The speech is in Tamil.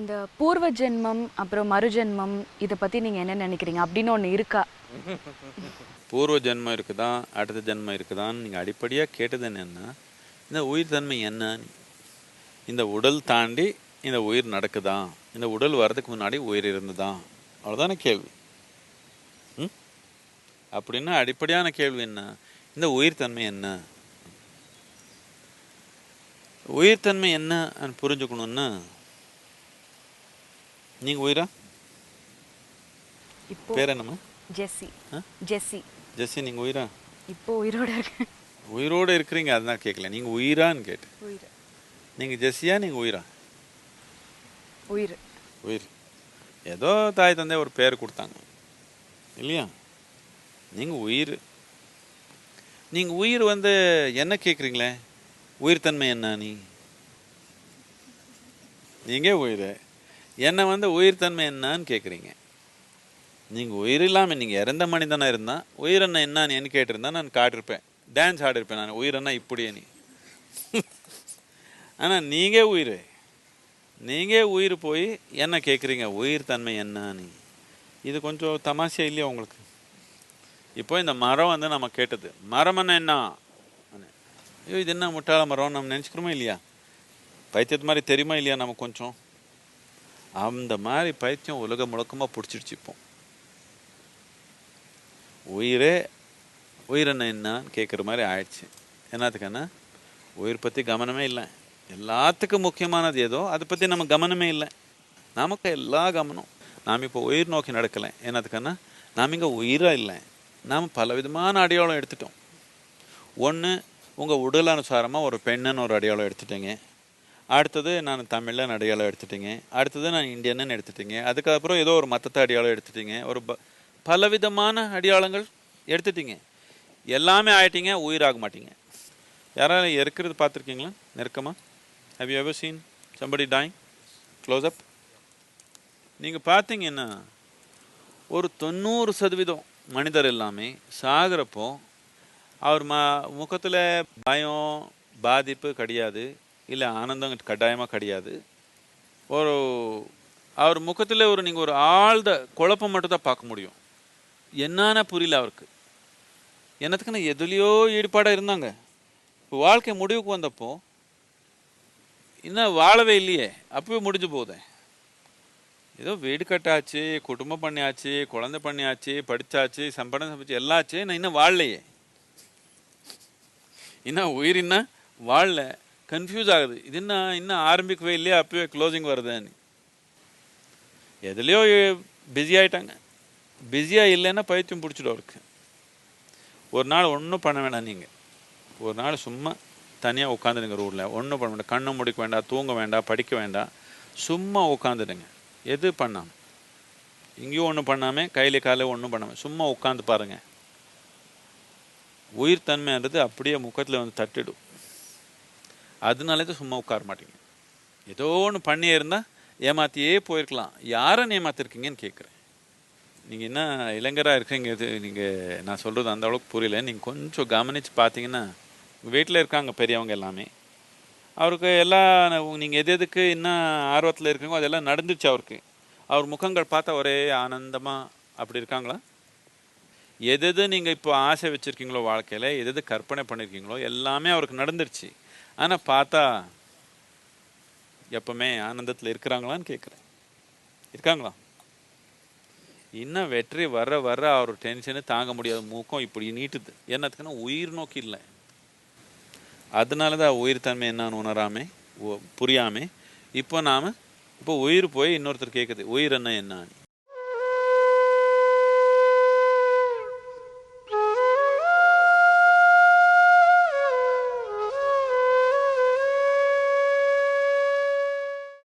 இந்த பூர்வ ஜென்மம் அப்புறம் மறுஜென்மம் இதை பத்தி நீங்க என்ன நினைக்கிறீங்க? அப்படின்னு ஒண்ணு இருக்கா? பூர்வ ஜென்மம் இருக்குதா? அடுத்த ஜென்மம் இருக்குதான்னு நீங்கள் அடிப்படையாக கேட்டது என்னன்னா இந்த உயிர் தன்மை என்ன? இந்த உடல் தாண்டி இந்த உயிர் நடக்குதா? இந்த உடல் வர்றதுக்கு முன்னாடி உயிர் இருந்துதான் அவ்வளோதானே கேள்வி. ம்? அப்படின்னா அடிப்படையான கேள்வி என்ன? இந்த உயிர் தன்மை என்ன? உயிர் தன்மை என்ன? புரிஞ்சுக்கணும்னா நீங்கள் உயிரா? இப்போ பேர் என்னம்மா? ஜெஸ்ஸி? ஜெஸ்ஸி. ஜெஸ்ஸி நீங்கள் உயிரா? இப்போ உயிரோட இருக்கு உயிரோடு இருக்கிறீங்க அதுதான் கேட்கல நீங்கள் உயிரான்னு கேட்டேன். உயிர். நீங்கள் ஜெஸ்ஸியா நீங்கள் உயிரா? உயிர். உயிர். ஏதோ தாய் தந்தை ஒரு பேர் கொடுத்தாங்க. இல்லையா? நீங்கள் உயிர். நீங்கள் உயிர் வந்து என்ன கேட்குறீங்களே உயிர் தன்மை என்ன நீ? நீங்கள் உயிர். என்ன வந்து உயிர் தன்மை என்னன்னு கேட்குறீங்க நீங்கள் உயிர் இல்லாமல் நீங்கள் இறந்த மனிதனாக இருந்தால் உயிர் என்ன என்னன்னு கேட்டிருந்தா நான் காட்டிருப்பேன். டான்ஸ் ஆடிருப்பேன் நான். உயிர் என்ன இப்படியே நீ. ஆனால் நீங்கள் உயிர். நீங்கள் உயிர் போய் என்ன கேட்குறீங்க உயிர் தன்மை என்னன்னு இது கொஞ்சம் தமாஷா இல்லையா உங்களுக்கு? இப்போ இந்த மரம் வந்து நம்ம கேட்டது. மரம்னா என்ன? ஐயோ இது என்ன முட்டாள மரம் நம்ம நினச்சிக்கிறோமா இல்லையா? பைத்தியத்து மாதிரி தெரியுமா இல்லையா நமக்கு கொஞ்சம்? அந்த மாதிரி பைத்தியம் உலகம் முழக்கமாக பிடிச்சிடுச்சு இப்போ. உயிரே உயிர் என்ன என்னன்னு கேட்குற மாதிரி ஆயிடுச்சு. என்னத்துக்குன்னா உயிர் பற்றி கவனமே இல்லை. எல்லாத்துக்கும் முக்கியமானது ஏதோ அதை பற்றி நம்ம கவனமே இல்லை. நமக்கு எல்லா கவனம் நாம் இப்போ உயிர் நோக்கி நடக்கலை. என்னத்துக்குன்னா நாம் இங்கே உயிராக இல்லை. நாம் பல விதமான அடையாளம் எடுத்துட்டோம். ஒன்று உங்கள் உடல் அனுசாரமாக ஒரு பெண்ணுன்னு ஒரு அடையாளம் எடுத்துட்டீங்க. அடுத்தது நான் தமிழில் அடையாளம் எடுத்துட்டீங்க. அடுத்தது நான் இந்தியன்னு எடுத்துட்டீங்க. அதுக்கப்புறம் ஏதோ ஒரு மத்தத்தை அடையாளம் எடுத்துட்டீங்க. ஒரு ப பலவிதமான அடையாளங்கள் எடுத்துட்டீங்க. எல்லாமே ஆயிட்டீங்க உயிராக மாட்டீங்க. யாராவது இருக்கிறது பார்த்துருக்கீங்களா? நெருக்கமாக have you ever seen somebody dying close up நீங்கள் பார்த்தீங்கன்னா ஒரு தொண்ணூறு சதவீதம் மனிதர் எல்லாமே சாகிறப்போ அவர் ம முகத்தில் பயம் பாதிப்பு கிடையாது. இல்லை ஆனந்தம் கட்டாயமாக கிடையாது. ஒரு அவர் முகத்தில் ஒரு நீங்கள் ஒரு ஆழ்ந்த குழப்பம் மட்டும் தான் பார்க்க முடியும். என்னன்னா புரியல அவருக்கு. என்னத்துக்குன்னு எதுலேயோ ஈடுபாடாக இருந்தாங்க. இப்போ வாழ்க்கை முடிவுக்கு வந்தப்போ இன்னும் வாழவே இல்லையே அப்பவே முடிஞ்சு போதே ஏதோ வீடு கட்டாச்சு குடும்பம் பண்ணியாச்சு குழந்தை பண்ணியாச்சு படிச்சாச்சு சம்பளம் சமைச்சு எல்லாச்சு நான் இன்னும் வாழலையே. இன்னும் உயிர் இன்னும் வாழல. கன்ஃபியூஸ் ஆகுது. இது என்ன இன்னும் ஆரம்பிக்கவே இல்லையா? அப்பவே க்ளோசிங் வருதுன்னு எதுலேயோ பிஸி ஆகிட்டாங்க பிஸியாக இல்லைன்னா பைத்தியம் பிடிச்சிடும் அவருக்கு. ஒரு நாள் ஒன்றும் பண்ண வேண்டாம் நீங்கள் ஒரு நாள் சும்மா தனியாக உட்காந்துடுங்க ரூலில் ஒன்றும் பண்ண வேண்டாம். கண்ணை முடிக்க வேண்டாம் தூங்க வேண்டாம் படிக்க வேண்டாம். சும்மா உட்காந்துடுங்க. எது பண்ணாமல் இங்கேயும் ஒன்றும் பண்ணாமல் கையில் காலையில் ஒன்றும் பண்ணாமல் சும்மா உட்காந்து பாருங்கள் உயிர் தன்மைன்றது அப்படியே முகத்தில் வந்து தட்டிடும். அதனால தான் சும்மா உட்கார மாட்டீங்க. ஏதோ ஒன்று பண்ணியே இருந்தால் ஏமாத்தியே போயிருக்கலாம். யாரை ஏமாத்திருக்கீங்கன்னு கேட்குறேன் நீங்கள் என்ன இளைஞராக இருக்கீங்க இது நீங்கள் நான் சொல்கிறது அந்த அளவுக்கு புரியல. நீங்கள் கொஞ்சம் கவனித்து பார்த்தீங்கன்னா வீட்டில் இருக்காங்க பெரியவங்க எல்லாமே. அவருக்கு எல்லாம் நீங்கள் எது எதுக்கு என்ன ஆர்வத்தில் இருக்கீங்களோ அதெல்லாம் நடந்துச்சு அவருக்கு. அவர் முகங்கள் பார்த்தா ஒரே ஆனந்தமாக அப்படி இருக்காங்களா? எது எது நீங்கள் இப்போ ஆசை வச்சுருக்கீங்களோ வாழ்க்கையில் எது எது கற்பனை பண்ணியிருக்கீங்களோ எல்லாமே அவருக்கு நடந்துருச்சு. ஆனால் பார்த்தா எப்பவுமே ஆனந்தத்தில் இருக்கிறாங்களான்னு கேட்குறேன் இருக்காங்களா? இன்னும் வெற்றி வர வர அவர் டென்ஷனு தாங்க முடியாத மூக்கம் இப்படி நீட்டுது. என்னத்துக்குன்னா உயிர் நோக்கி இல்லை. அதனால தான் உயிர் தன்மை என்னன்னு உணராமே புரியாமே. இப்போ நாம் இப்போ உயிர் போய் இன்னொருத்தர் கேட்குது உயிர் என்ன என்னன்னு.